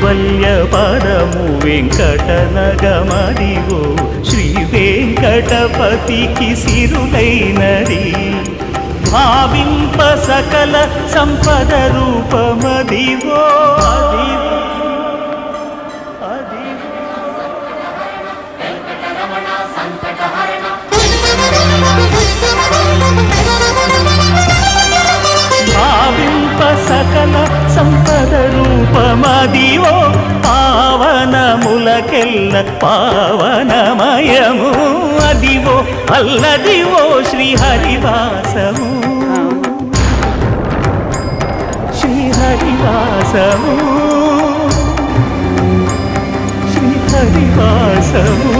కైవల్య పదము వెంకటనగమదిగో శ్రీ వెంకటపతికి సిరులైనది భావింప సకల సంపద రూపమదివో భావింప సకల సంపద రూపమ పావనములకెల్ల పావనమయము. అదివో అల్లదివో శ్రీహరివాసము. శ్రీహరివాసము. శ్రీహరివాసము.